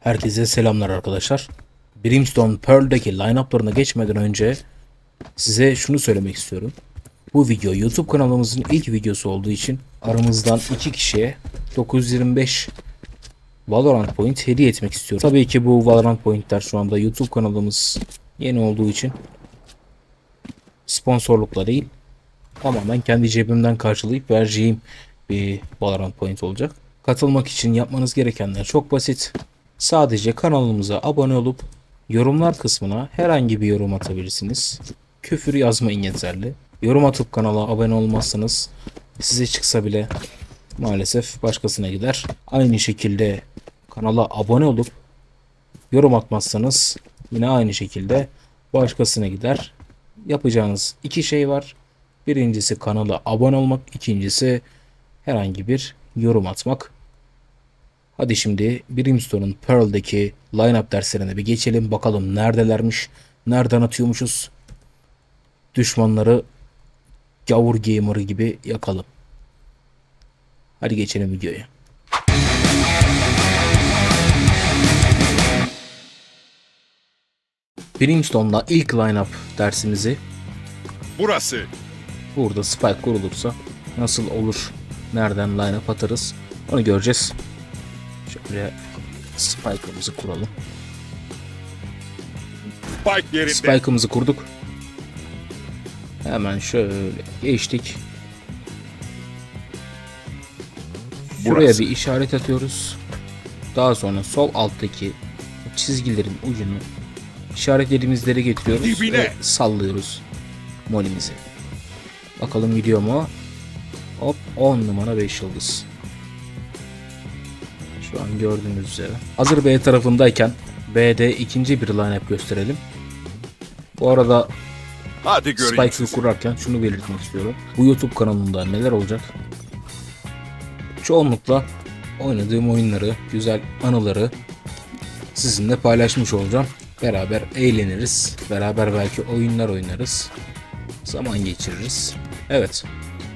Herkese selamlar arkadaşlar. Brimstone Pearl'deki line-up'larına geçmeden önce size şunu söylemek istiyorum. Bu video YouTube kanalımızın ilk videosu olduğu için aramızdan iki kişiye 925 Valorant Point hediye etmek istiyorum. Tabii ki bu Valorant Point'ler şu anda YouTube kanalımız yeni olduğu için sponsorlukla değil tamamen kendi cebimden karşılayıp vereceğim bir Valorant Point olacak. Katılmak için yapmanız gerekenler çok basit. Sadece kanalımıza abone olup yorumlar kısmına herhangi bir yorum atabilirsiniz. Küfür yazmayın yeterli. Yorum atıp kanala abone olmazsanız size çıksa bile maalesef başkasına gider. Aynı şekilde kanala abone olup yorum atmazsanız yine aynı şekilde başkasına gider. Yapacağınız iki şey var. Birincisi kanala abone olmak, ikincisi herhangi bir yorum atmak. Hadi şimdi Brimstone'un Pearl'deki line-up derslerine bir geçelim. Bakalım neredelermiş, nereden atıyormuşuz. Düşmanları gavur gamer'ı gibi yakalım. Hadi geçelim videoya. Brimstone'la ilk line-up dersimizi Burası. burada spike kurulursa nasıl olur, nereden line-up atarız onu göreceğiz. Şöyle spike'ımızı kuralım. Spike yerinde. Spike'ımızı kurduk. Hemen şöyle geçtik. Şuraya Burası. bir işaret atıyoruz. Daha sonra sol alttaki çizgilerin ucunu işaretlediğimiz yere getiriyoruz Dibine. ve sallıyoruz molimizi. Bakalım gidiyor mu? Hop 10 numara 5 yıldız. Şu an gördüğünüz üzere. Hazır B tarafındayken B'de ikinci bir line-up gösterelim. Bu arada Hadi Spike'ı kurarken şunu belirtmek istiyorum. Bu YouTube kanalında neler olacak? Çoğunlukla oynadığım oyunları, güzel anıları sizinle paylaşmış olacağım. Beraber eğleniriz. Beraber belki oyunlar oynarız. Zaman geçiririz. Evet.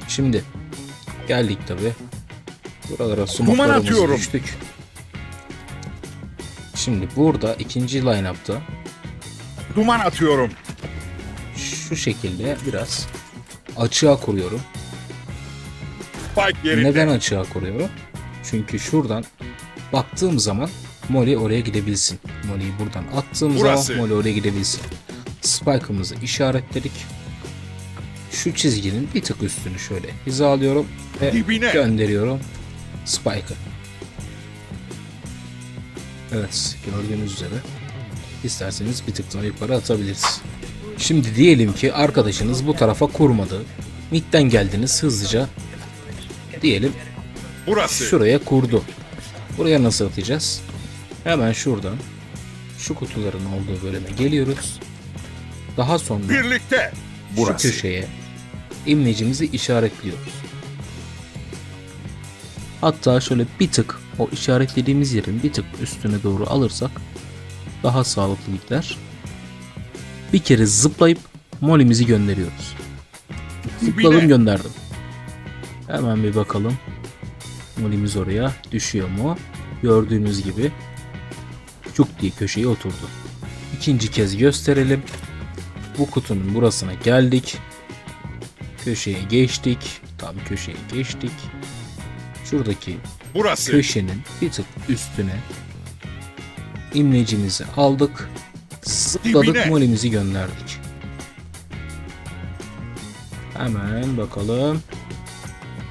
Şimdi geldik tabi. Buralara smoke'larımızı atıyorum. düştük. Şimdi burada ikinci line-up'ta Duman atıyorum. şu şekilde biraz açığa kuruyorum. Spike yerinde. Neden açığa kuruyorum? Çünkü şuradan baktığım zaman Molly oraya gidebilsin. Molly'yi buradan attığım Burası. zaman Molly oraya gidebilsin. Spike'ımızı işaretledik. Şu çizginin bir tık üstünü şöyle hizalıyorum ve Dibine. gönderiyorum Spike'ı. Evet gördüğünüz üzere isterseniz bir tık daha yukarı atabiliriz. Şimdi diyelim ki arkadaşınız bu tarafa kurmadı. Mid'den geldiniz hızlıca. Diyelim Burası. şuraya kurdu. Buraya nasıl atacağız? Hemen şuradan şu kutuların olduğu bölüme geliyoruz. Daha sonra Birlikte. şu köşeye imlecimizi işaretliyoruz. Hatta şöyle bir tık o işaretlediğimiz yerin bir tık üstüne doğru alırsak daha sağlıklı gider. Bir kere zıplayıp molimizi gönderiyoruz. Zıpladım gönderdim. Hemen bir bakalım. Molimiz oraya düşüyor mu? Gördüğünüz gibi çuk diye köşeye oturdu. İkinci kez gösterelim. Bu kutunun burasına geldik. Köşeye geçtik. Tam köşeye geçtik. Şuradaki Burası. köşenin bir tık üstüne imlecimizi aldık. Zıpladık Dibine. molimizi gönderdik. Hemen bakalım.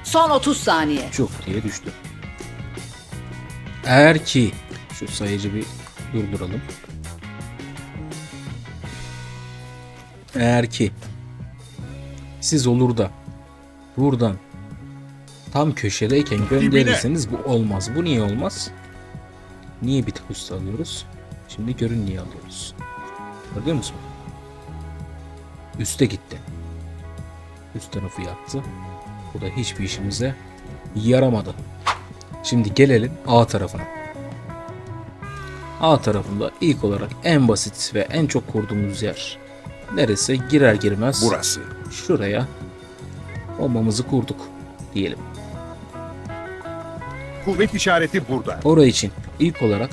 Son 30 saniye. Çok diye düştü. Eğer ki şu sayıcı bir durduralım. Eğer ki siz olur da buradan tam köşedeyken gönderirseniz bu olmaz. Bu niye olmaz? Niye bir tık üstü alıyoruz? Şimdi görün niye alıyoruz. Gördün musun? Üste gitti. Üst tarafı yaktı. Bu da hiçbir işimize yaramadı. Şimdi gelelim A tarafına. A tarafında ilk olarak en basit ve en çok kurduğumuz yer neresi? Girer girmez Burası. şuraya bombamızı kurduk diyelim. Kuvvet işareti burada. Oraya için ilk olarak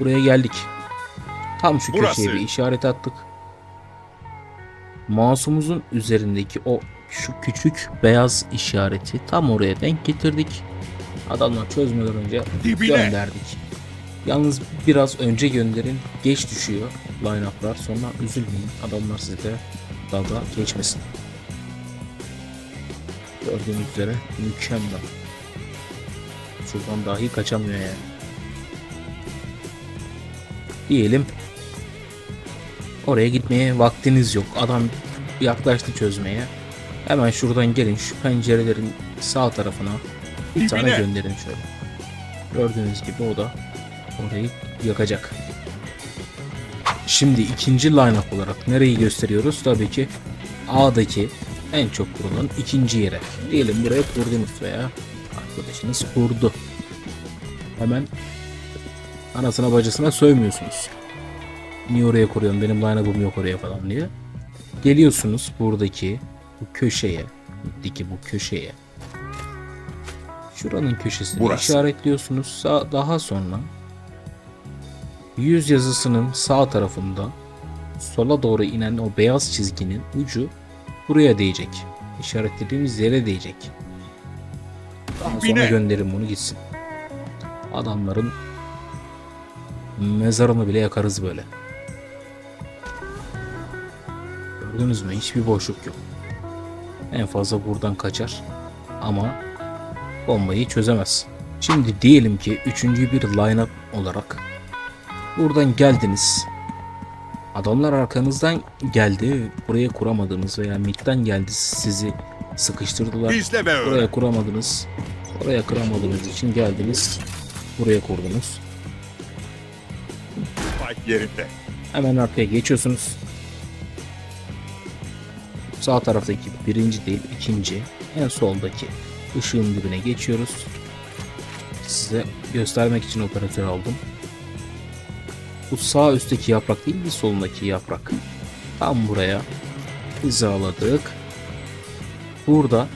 Buraya geldik. Tam şu Burası. köşeye bir işaret attık. Mouse'umuzun üzerindeki o şu küçük beyaz işareti tam oraya denk getirdik. Adamlar çözmeden önce Dibine. gönderdik. Yalnız biraz önce gönderin. Geç düşüyor line-up'lar. Sonra üzülmeyin. Adamlar size dalga geçmesin. Gördüğünüz üzere mükemmel. Şuradan dahi kaçamıyor yani. Diyelim oraya gitmeye vaktiniz yok. Adam yaklaştı çözmeye. Hemen şuradan gelin şu pencerelerin sağ tarafına bir tane gönderin şöyle. Gördüğünüz gibi o da orayı yakacak. Şimdi ikinci line-up olarak nereyi gösteriyoruz? Tabii ki A'daki en çok kurulan ikinci yere. Diyelim buraya kurdunuz veya arkadaşınız kurdu. Hemen anasına bacısına sövmüyorsunuz. Niye oraya kuruyorsun benim line-up'ım yok oraya falan diye. Geliyorsunuz buradaki bu köşeye, diki bu köşeye. Şuranın köşesini Burası. işaretliyorsunuz. Sa- daha sonra yüz yazısının sağ tarafında sola doğru inen o beyaz çizginin ucu buraya değecek. İşaretlediğimiz yere değecek. Daha sonra gönderin bunu gitsin. Adamların mezarını bile yakarız böyle. Gördünüz mü? Hiçbir boşluk yok. En fazla buradan kaçar. Ama bombayı çözemez. Şimdi diyelim ki üçüncü bir line-up olarak buradan geldiniz. Adamlar arkanızdan geldi. Buraya kuramadınız veya midden geldi sizi sıkıştırdılar. Buraya kuramadınız. Oraya kıramadığınız için geldiniz. Buraya kurdunuz. Spike yerinde. Hemen arkaya geçiyorsunuz. Sağ taraftaki birinci değil ikinci. En soldaki ışığın dibine geçiyoruz. Size göstermek için operatör aldım. Bu sağ üstteki yaprak değil bir solundaki yaprak. Tam buraya hizaladık. Burada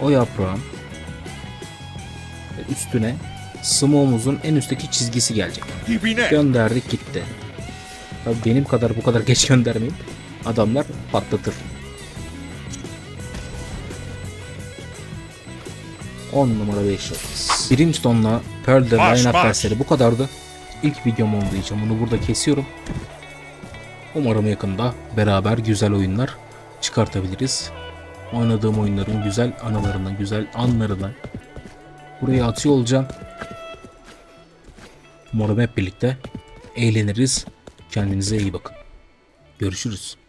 o yaprağın üstüne smoke'umuzun en üstteki çizgisi gelecek. Dibine. Gönderdik gitti. Tabii benim kadar bu kadar geç göndermeyin. Adamlar patlatır. 10 numara 5 yıldız. Brimstone'la Pearl'de line-up dersleri bu kadardı. İlk videom olduğu için bunu burada kesiyorum. Umarım yakında beraber güzel oyunlar çıkartabiliriz. Oynadığım oyunların güzel anılarını, güzel anlarını buraya atıyor olacağım. Umarım hep birlikte eğleniriz. Kendinize iyi bakın. Görüşürüz.